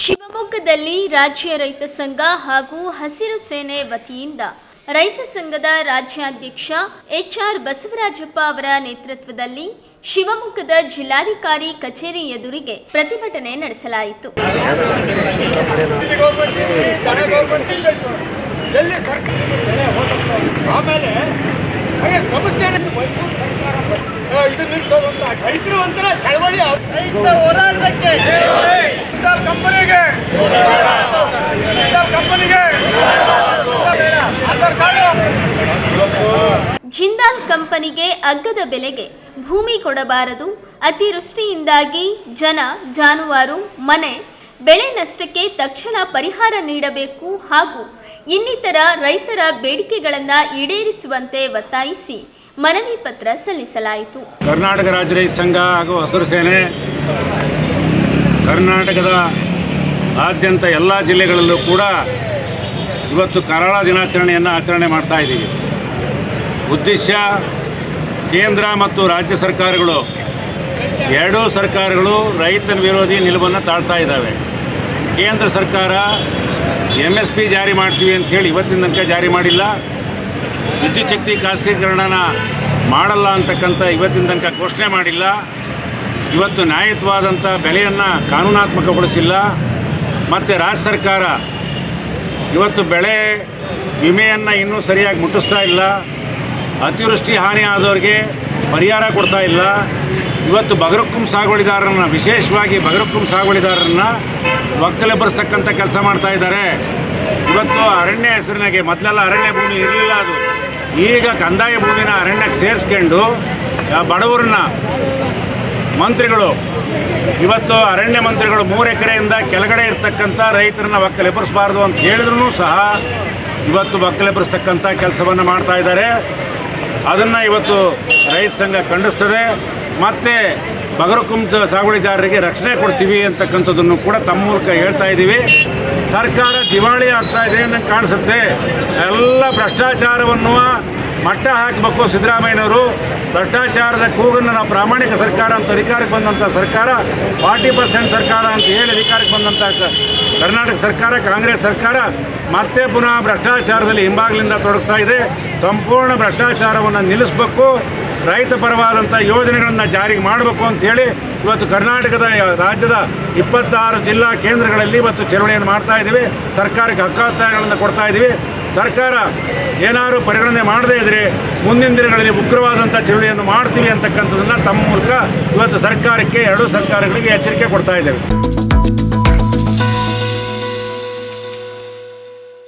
ಶಿವಮೊಗ್ಗದಲ್ಲಿ ರಾಜ್ಯ ರೈತ ಸಂಘ ಹಾಗೂ ಹಸಿರು ಸೇನೆ ವತಿಯಿಂದ ರೈತ ಸಂಘದ ರಾಜ್ಯಾಧ್ಯಕ್ಷ ಎಚ್ಆರ್ ಬಸವರಾಜಪ್ಪ ಅವರ ನೇತೃತ್ವದಲ್ಲಿ ಶಿವಮೊಗ್ಗದ ಜಿಲ್ಲಾಧಿಕಾರಿ ಕಚೇರಿ ಎದುರಿಗೆ ಪ್ರತಿಭಟನೆ ನಡೆಸಲಾಯಿತು. ಆಮೇಲೆ ಚಳವಳಿ ರೈತ ಹೋರಾಟಕ್ಕೆ ಕಂಪನಿಗೆ ಕಂಪನಿಗೆ ಜಿಂದಾಲ್ ಕಂಪನಿಗೆ ಅಗ್ಗದ ಬೆಲೆಗೆ ಭೂಮಿ ಕೊಡಬಾರದು. ಅತಿವೃಷ್ಟಿಯಿಂದಾಗಿ ಜನ, ಜಾನುವಾರು, ಮನೆ, ಬೆಳೆ ನಷ್ಟಕ್ಕೆ ತಕ್ಷಣ ಪರಿಹಾರ ನೀಡಬೇಕು ಹಾಗೂ ಇನ್ನಿತರ ರೈತರ ಬೇಡಿಕೆಗಳನ್ನು ಈಡೇರಿಸುವಂತೆ ಒತ್ತಾಯಿಸಿ ಮನವಿ ಪತ್ರ ಸಲ್ಲಿಸಲಾಯಿತು. ಕರ್ನಾಟಕ ರಾಜ್ಯ ರೈತ ಸಂಘ ಹಾಗೂ ಹಸಿರು ಸೇನೆ ಕರ್ನಾಟಕದ ಆದ್ಯಂತ ಎಲ್ಲ ಜಿಲ್ಲೆಗಳಲ್ಲೂ ಕೂಡ ಇವತ್ತು ಕರಾಳ ದಿನಾಚರಣೆಯನ್ನು ಆಚರಣೆ ಮಾಡ್ತಾ ಇದ್ದೀವಿ. ಉದ್ದೇಶ ಕೇಂದ್ರ ಮತ್ತು ರಾಜ್ಯ ಸರ್ಕಾರಗಳು, ಎರಡೂ ಸರ್ಕಾರಗಳು ರೈತನ ವಿರೋಧಿ ನಿಲುವನ್ನು ತಾಳ್ತಾ ಇದ್ದಾವೆ. ಕೇಂದ್ರ ಸರ್ಕಾರ ಎಂ ಎಸ್ ಪಿ ಜಾರಿ ಮಾಡ್ತೀವಿ ಅಂತ ಹೇಳಿ ಇವತ್ತಿನ ತನಕ ಜಾರಿ ಮಾಡಿಲ್ಲ. ವಿದ್ಯುತ್ ಶಕ್ತಿ ಖಾಸಗೀಕರಣನ ಮಾಡಲ್ಲ ಅಂತಕ್ಕಂಥ ಇವತ್ತಿನ ತನಕ ಘೋಷಣೆ ಮಾಡಿಲ್ಲ. ಇವತ್ತು ನ್ಯಾಯಯುತವಾದಂಥ ಬೆಲೆಯನ್ನು ಕಾನೂನಾತ್ಮಕಗೊಳಿಸಿಲ್ಲ. ಮತ್ತು ರಾಜ್ಯ ಸರ್ಕಾರ ಇವತ್ತು ಬೆಳೆ ವಿಮೆಯನ್ನು ಇನ್ನೂ ಸರಿಯಾಗಿ ಮುಟ್ಟಿಸ್ತಾ ಇಲ್ಲ. ಅತಿವೃಷ್ಟಿ ಹಾನಿ ಆದವ್ರಿಗೆ ಪರಿಹಾರ ಕೊಡ್ತಾ ಇಲ್ಲ. ಇವತ್ತು ಬಗರಕ್ಕುಂ ಸಾಗುವಳಿದಾರರನ್ನು, ವಿಶೇಷವಾಗಿ ಬಗರಕ್ಕುಂ ಒಕ್ಕಲೆ ಒಕ್ಕಲೆಬ್ಬರಿಸ್ತಕ್ಕಂಥ ಕೆಲಸ ಮಾಡ್ತಾ ಇದ್ದಾರೆ. ಇವತ್ತು ಅರಣ್ಯ ಹೆಸರಿನಾಗೆ ಮೊದಲೆಲ್ಲ ಅರಣ್ಯ ಭೂಮಿ ಇರಲಿಲ್ಲ ಅದು. ಈಗ ಕಂದಾಯ ಭೂಮಿನ ಅರಣ್ಯಕ್ಕೆ ಸೇರಿಸ್ಕೊಂಡು ಬಡವರನ್ನ ಮಂತ್ರಿಗಳು, ಇವತ್ತು ಅರಣ್ಯ ಮಂತ್ರಿಗಳು ಮೂರು ಎಕರೆಯಿಂದ ಕೆಳಗಡೆ ಇರ್ತಕ್ಕಂಥ ರೈತರನ್ನ ಒಕ್ಕಲೆಬ್ಬರಿಸಬಾರ್ದು ಅಂತ ಹೇಳಿದ್ರು ಸಹ ಇವತ್ತು ಒಕ್ಕಲೆಬ್ಬರಿಸ್ತಕ್ಕಂಥ ಕೆಲಸವನ್ನು ಮಾಡ್ತಾ ಇದ್ದಾರೆ. ಅದನ್ನು ಇವತ್ತು ರೈತ ಸಂಘ ಖಂಡಿಸ್ತದೆ. ಮತ್ತು ಬಗರಕುಂಬ ಸಾಗುವಳಿದಾರರಿಗೆ ರಕ್ಷಣೆ ಕೊಡ್ತೀವಿ ಅಂತಕ್ಕಂಥದ್ದನ್ನು ಕೂಡ ತಮ್ಮ ಮೂಲಕ ಹೇಳ್ತಾ ಇದ್ದೀವಿ. ಸರ್ಕಾರ ದಿವಾಳಿ ಆಗ್ತಾ ಇದೆ ಅನ್ನ ಕಾಣಿಸುತ್ತೆ. ಎಲ್ಲ ಭ್ರಷ್ಟಾಚಾರವನ್ನು ಮಟ್ಟ ಹಾಕಬೇಕು ಸಿದ್ದರಾಮಯ್ಯನವರು. ಭ್ರಷ್ಟಾಚಾರದ ಕೂಗನ್ನು ನಾವು ಪ್ರಾಮಾಣಿಕ ಸರ್ಕಾರ ಅಂತ ಅಧಿಕಾರಕ್ಕೆ ಬಂದಂಥ ಸರ್ಕಾರ, ಫಾರ್ಟಿ ಪರ್ಸೆಂಟ್ ಸರ್ಕಾರ ಅಂತ ಹೇಳಿ ಅಧಿಕಾರಕ್ಕೆ ಬಂದಂಥ ಕರ್ನಾಟಕ ಸರ್ಕಾರ, ಕಾಂಗ್ರೆಸ್ ಸರ್ಕಾರ ಮತ್ತೆ ಪುನಃ ಭ್ರಷ್ಟಾಚಾರದಲ್ಲಿ ಹಿಂಬಾಗಿಲಿಂದ ತೊಡಗ್ತಾ ಇದೆ. ಸಂಪೂರ್ಣ ಭ್ರಷ್ಟಾಚಾರವನ್ನು ನಿಲ್ಲಿಸಬೇಕು. ರೈತ ಪರವಾದಂಥ ಯೋಜನೆಗಳನ್ನು ಜಾರಿಗೆ ಮಾಡಬೇಕು ಅಂತೇಳಿ ಇವತ್ತು ಕರ್ನಾಟಕದ ರಾಜ್ಯದ ಇಪ್ಪತ್ತಾರು ಜಿಲ್ಲಾ ಕೇಂದ್ರಗಳಲ್ಲಿ ಇವತ್ತು ಚಲವಣೆಯನ್ನು ಮಾಡ್ತಾ ಇದ್ದೀವಿ. ಸರ್ಕಾರಕ್ಕೆ ಹಕ್ಕಾತಾಯಗಳನ್ನು ಕೊಡ್ತಾ ಇದ್ದೀವಿ. ಸರ್ಕಾರ ಏನಾದರೂ ಪರಿಗಣನೆ ಮಾಡದೇ ಇದ್ದರೆ ಮುಂದಿನ ದಿನಗಳಲ್ಲಿ ಉಗ್ರವಾದಂಥ ಚಳವಳಿಯನ್ನು ಮಾಡ್ತೀವಿ ಅಂತಕ್ಕಂಥದ್ದನ್ನು ತಮ್ಮ ಮೂಲಕ ಇವತ್ತು ಸರ್ಕಾರಕ್ಕೆ, ಎರಡೂ ಸರ್ಕಾರಗಳಿಗೆ ಎಚ್ಚರಿಕೆ ಕೊಡ್ತಾ ಇದ್ದೇವೆ.